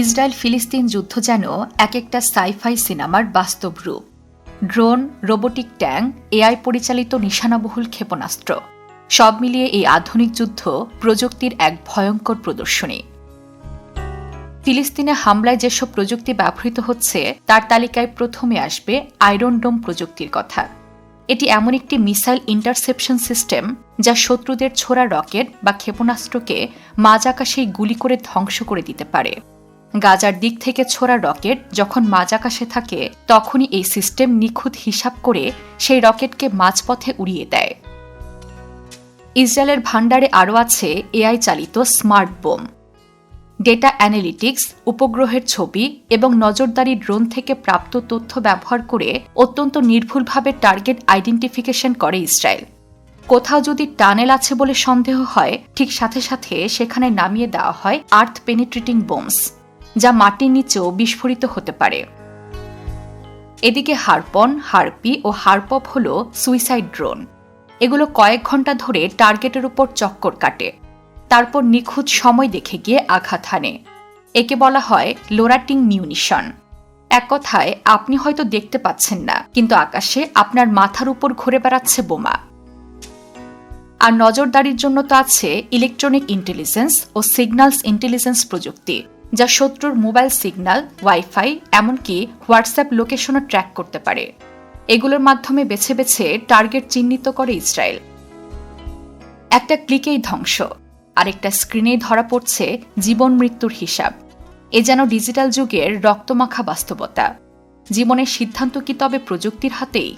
Israel ফিলিস্তিন যুদ্ধ যেন এক একটা সাইফাই সিনেমার বাস্তব রূপ। ড্রোন, রোবোটিক ট্যাঙ্ক, এআই পরিচালিত নিশানাবহুল ক্ষেপণাস্ত্র, সব মিলিয়ে এই আধুনিক যুদ্ধ প্রযুক্তির এক ভয়ঙ্কর প্রদর্শনী। ফিলিস্তিনে হামলায় যেসব প্রযুক্তি ব্যবহৃত হচ্ছে, তার তালিকায় প্রথমে আসবে আয়রন ডোম প্রযুক্তির কথা। এটি এমন একটি মিসাইল ইন্টারসেপশন সিস্টেম যা শত্রুদের ছোড়া রকেট বা ক্ষেপণাস্ত্রকে মাঝ আকাশেই গুলি করে ধ্বংস করে দিতে পারে। গাজার দিক থেকে ছোড়া রকেট যখন মাঝ আকাশে থাকে, তখনই এই সিস্টেম নিখুঁত হিসাব করে সেই রকেটকে মাঝপথে উড়িয়ে দেয়। ইসরায়েলের ভাণ্ডারে আরও আছে এআই চালিত স্মার্ট বোম। ডেটা অ্যানালিটিক্স, উপগ্রহের ছবি এবং নজরদারি ড্রোন থেকে প্রাপ্ত তথ্য ব্যবহার করে অত্যন্ত নির্ভুলভাবে টার্গেট আইডেন্টিফিকেশন করে ইসরায়েল। কোথাও যদি টানেল আছে বলে সন্দেহ হয়, ঠিক সাথে সাথে সেখানে নামিয়ে দেওয়া হয় আর্থ পেনিট্রেটিং বোমস। যা মাটির নিচেও বিস্ফোরিত হতে পারে। এদিকে হারপন, হারপি ও হারপপ হল সুইসাইড ড্রোন। এগুলো কয়েক ঘণ্টা ধরে টার্গেটের উপর চক্কর কাটে। তারপর নিখুঁত সময় দেখে গিয়ে আঘাত হানে। একে বলা হয় লোরাটিং মিউনিশন। এক কথায়, আপনি হয়তো দেখতে পাচ্ছেন না, কিন্তু আকাশে আপনার মাথার উপর ঘুরে বেড়াচ্ছে বোমা। আর নজরদারির জন্য তো আছে ইলেকট্রনিক ইন্টেলিজেন্স ও সিগন্যালস ইন্টেলিজেন্স প্রযুক্তি। যা শত্রুর মোবাইল সিগন্যাল, ওয়াইফাই, এমনকি হোয়াটসঅ্যাপ লোকেশনও ট্র্যাক করতে পারে। এগুলোর মাধ্যমে বেছে বেছে টার্গেট চিহ্নিত করে ইসরায়েল। একটা ক্লিকেই ধ্বংস। আরেকটা স্ক্রিনেই ধরা পড়ছে জীবন মৃত্যুর হিসাব। এ যেন ডিজিটাল যুগের রক্তমাখা বাস্তবতা। জীবনের সিদ্ধান্ত কি তবে প্রযুক্তির হাতেই?